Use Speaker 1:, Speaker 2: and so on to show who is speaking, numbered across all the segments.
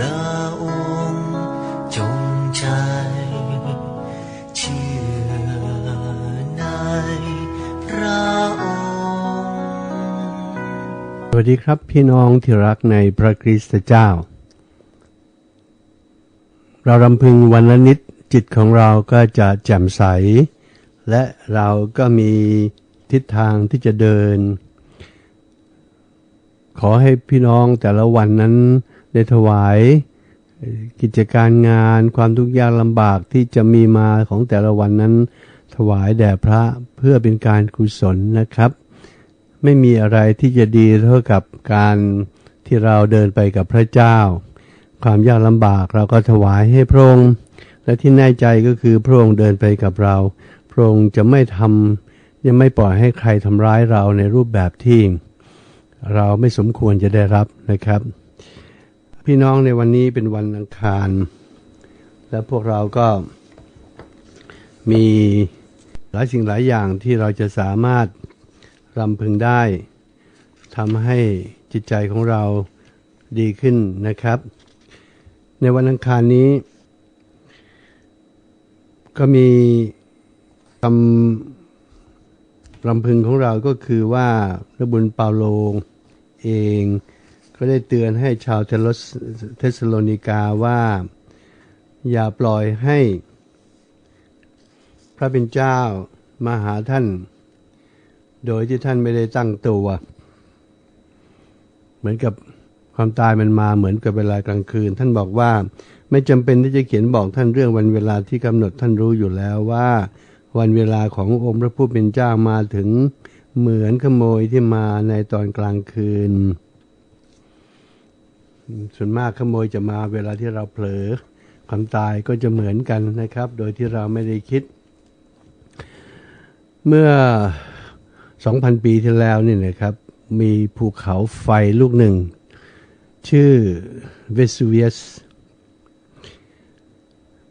Speaker 1: ลู
Speaker 2: วัสดีครับพี่น้องที่รักในพระคริสตเจ้า เรารำพึงวันละนิดจิตของเราก็จะแจ่มใส และเราก็มีทิศทางที่จะเดิน ขอให้พี่น้องแต่ละวันนั้นได้ถวายกิจการงานความทุกข์ยากลำบากที่จะมีมาของแต่ละวันนั้น ถวายแด่พระเพื่อเป็นการกุศลนะครับ ไม่มีอะไรที่จะดีเท่ากับการที่เราเดินไปกับพระเจ้า ความยากลำบากเราก็ถวายให้พระองค์ และที่แน่ใจก็คือพระองค์เดินไปกับเรา พระองค์จะไม่ทำยังไม่ปล่อยให้ใครทำร้ายเราในรูปแบบที่ เราไม่สมควรจะได้รับนะครับ พี่น้องในวันนี้เป็นวันอังคาร และพวกเราก็มีหลายสิ่งหลายอย่างที่เราจะสามารถ รำพึงได้ทำให้จิตใจของเราดีขึ้นนะครับ ในวันอังคารนี้ ก็มีคำรำพึงของเราก็คือว่าพระบุญเปาโลเอง ก็ได้เตือนให้ชาวเทสเทสโลนิกาว่า อย่าปล่อยให้ พระเป็นเจ้ามาหาท่าน โดยที่ท่านไม่ได้ตั้งตัว เหมือนกับความตายมันมาเหมือนกับเวลากลางคืน ท่านบอกว่าไม่จำเป็นที่จะเขียนบอกท่านเรื่องวันเวลาที่กำหนดท่านรู้อยู่แล้วว่า วันเวลาขององค์พระผู้เป็นเจ้ามาถึงเหมือนขโมยที่มาในตอนกลางคืน ส่วนมากขโมยจะมาเวลาที่เราเผลอ ความตายก็จะเหมือนกันนะครับ โดยที่เราไม่ได้คิด เมื่อ 2,000 ปีที่แล้วนี่นะครับ มีภูเขาไฟลูกหนึ่ง ชื่อเวสูเวียส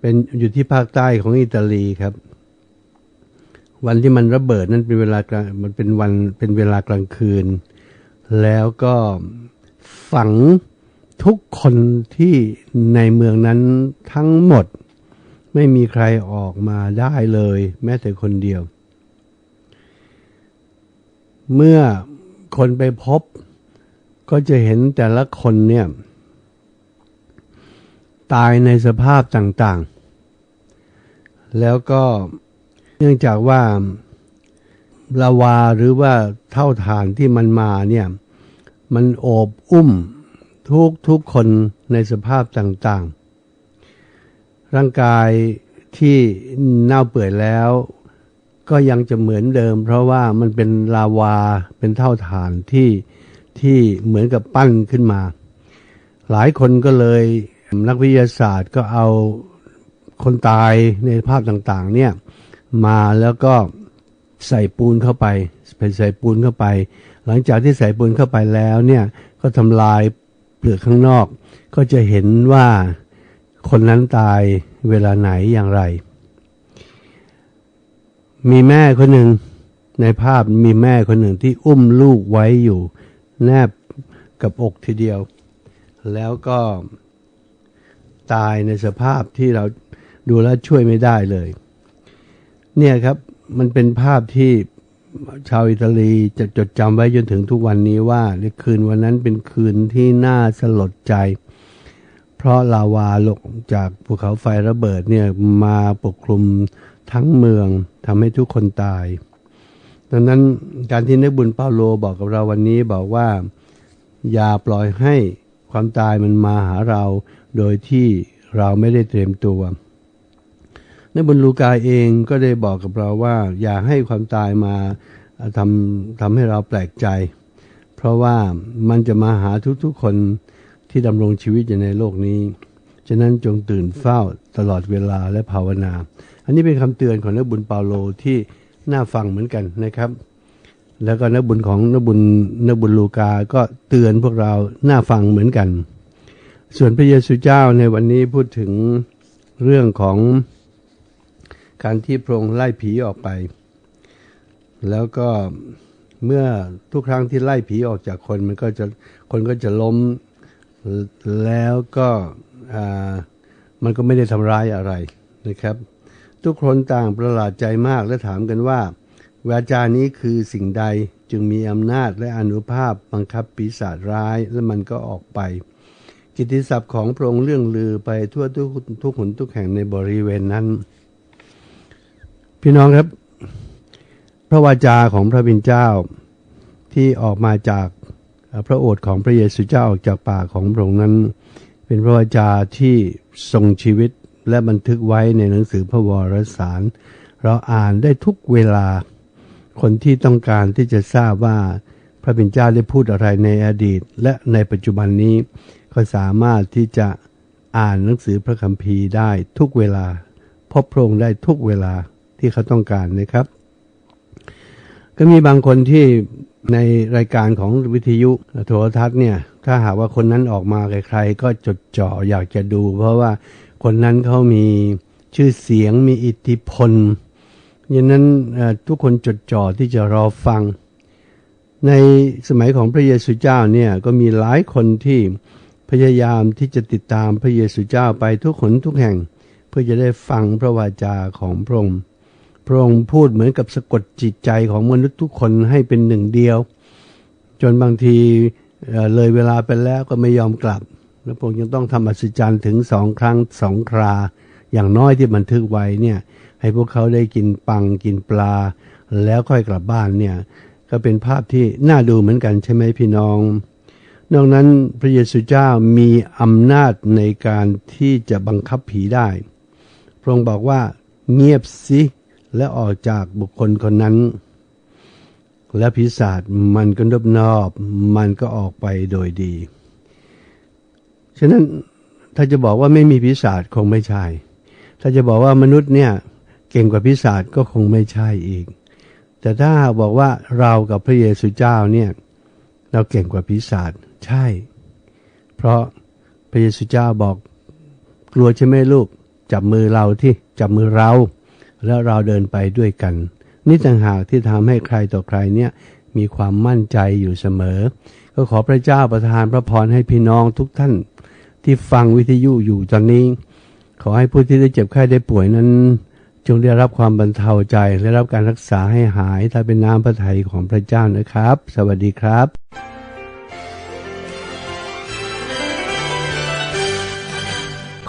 Speaker 2: เป็นอยู่ที่ภาคใต้ของอิตาลีครับ วันที่มันระเบิดนั้นเป็นเวลากลางมันเป็นวันเป็นเวลากลางคืน แล้วก็ฝังทุกคนที่ในเมืองนั้นทั้งหมด ไม่มีใครออกมาได้เลย แม้แต่คนเดียว เมื่อคนไปพบ ก็จะเห็นแต่ละคนเนี่ย ตายในสภาพต่างๆ แล้วก็เนื่องจากว่าลาวาหรือว่าเท่าฐานที่มันมาเนี่ย มันโอบอุ้มทุกทุกคนในสภาพต่างๆ ร่างกายที่เน่าเปื่อยแล้ว ก็ยังจะเหมือนเดิม เพราะว่ามันเป็นลาวาเป็นเท่าฐานที่ที่เหมือนกับปั้นขึ้นมา หลายคนก็เลยนักวิทยาศาสตร์ก็เอาคนตายในภาพต่างๆเนี่ยมาแล้วก็ใส่ปูนเข้าไปเป็นใส่ปูนเข้าไป หลังจากที่ใส่ปูนเข้าไปแล้วเนี่ยก็ทำลายเปลือกข้างนอก ก็จะเห็นว่าคนนั้นตายเวลาไหนอย่างไร มีแม่คนหนึ่งในภาพมีแม่คนหนึ่งที่อุ้มลูกไว้อยู่ แนบกับอกทีเดียว แล้วก็ตายในสภาพที่เราดูแลช่วยไม่ได้เลย เนี่ยครับมันเป็นภาพที่ชาวอิตาลีจะจดจำไว้จนถึงทุกวันนี้ว่าในคืนวันนั้นเป็นคืนที่น่าสลดใจ เพราะลาวาลงจากภูเขาไฟระเบิดเนี่ยมาปกคลุม ทั้งเมืองทำให้ทุกคนตาย ดังนั้นการที่นักบุญเปาโลบอกกับเราวันนี้บอกว่า อย่าปล่อยให้ความตายมันมาหาเรา โดยที่เราไม่ได้เตรียมตัวในบุญลูกาเองก็ได้บอกกับเราว่า อย่าให้ความตายมาทำทำให้เราแปลกใจ เพราะว่ามันจะมาหาทุกๆคนที่ดำรงชีวิตอยู่ในโลกนี้ะนั้นจงตื่นเฝ้าตลอดเวลาและภาวนา อันนี้เป็นคำเตือนของนักบุญเปาโลที่น่าฟังเหมือนกันนะครับ แล้วก็นักบุญของนักบุญนักบุญลูกา ก็เตือนพวกเราน่าฟังเหมือนกัน ส่วนพระเยซูเจ้าในวันนี้พูดถึงเรื่องของการที่พระองค์ไล่ผีออกไป แล้วก็เมื่อทุกครั้งที่ไล่ผีออกจากคนมันก็จะคนก็จะล้มแล้วก็ มันก็ไม่ได้ทำร้ายอะไรนะครับ ทุกคนต่างประหลาดใจมากและถามกันว่า วาจานี้คือสิ่งใดจึงมีอำนาจและอนุภาพบังคับปีศาจร้ายและมันก็ออกไป กิตติศัพท์ของพระองค์เรื่องลือไปทั่วทุกทุกหนทุกแห่งในบริเวณนั้น พี่น้องครับ พระวาจาของพระบิดเจ้าที่ออกมาจากพระโอษฐ์ของพระเยซูเจ้าออกจากปากของพระองค์นั้น เป็นพระวจาที่ทรงชีวิตและบันทึกไว้ในหนังสือพระวรสาร เราอ่านได้ทุกเวลา คนที่ต้องการที่จะทราบว่าพระบิดเจ้าได้พูดอะไรในอดีต และในปัจจุบันนี้ ก็สามารถที่จะอ่านหนังสือพระคัมภีร์ได้ทุกเวลา พบพระองค์ได้ทุกเวลาที่เขาต้องการนะครับ ก็มีบางคนที่ ในรายการของวิทยุโทรทัศน์เนี่ยถ้าหากว่าคนนั้นออกมาใครๆก็จดจ่ออยากจะดู เพราะว่าคนนั้นเขามีชื่อเสียงมีอิทธิพลดังนั้นทุกคนจดจ่อที่จะรอฟัง ในสมัยของพระเยซูเจ้าเนี่ยก็มีหลายคนที่พยายามที่จะติดตามพระเยซูเจ้าไปทุกขนทุกแห่ง เพื่อจะได้ฟังพระวาจาของพระองค์ ระองค์พูดเหมือนกับสะกดจิตใจของมนุษย์ทุกคนให้เป็นหนึ่งเดียว จนบางทีเลยเวลาไปแล้วก็ไม่ยอมกลับ แล้วพระองค์ยังต้องทำอัศจรรย์ถึงสองครั้งสองครา อย่างน้อยที่บันทึกไว้เนี่ย ให้พวกเขาได้กินปังกินปลา แล้วค่อยกลับบ้านเนี่ย ก็เป็นภาพที่น่าดูเหมือนกันใช่ไหมพี่น้อง นอกนั้นพระเยซูเจ้ามีอำนาจในการที่จะบังคับผีได้ พระองค์บอกว่าเงียบสิ และออกจากบุคคลคนนั้น และพิศาจมันก็นบนอบ มันก็ออกไปโดยดี ฉะนั้นถ้าจะบอกว่าไม่มีพิศาจคงไม่ใช่ ถ้าจะบอกว่ามนุษย์เนี่ยเก่งกว่าพิศาจก็คงไม่ใช่อีก แต่ถ้าบอกว่าเรากับพระเยซูเจ้าเนี่ยเราเก่งกว่าพิศาจใช่ เพราะพระเยซูเจ้าบอกกลัวใช่ไหมลูก จับมือเราที่จับมือเรา แล้วเราเดินไปด้วยกัน นี่ต่างหากที่ทำให้ใครต่อใครเนี่ยมีความมั่นใจอยู่เสมอ ก็ขอพระเจ้าประทานพระพรให้พี่น้องทุกท่านที่ฟังวิทยุอยู่ตอนนี้ ขอให้ผู้ที่ได้เจ็บไข้ได้ป่วยนั้น จงได้รับความบรรเทาใจและรับการรักษาให้หายถ้าเป็นน้ำพระทัยของพระเจ้านะครับ สวัสดีครับ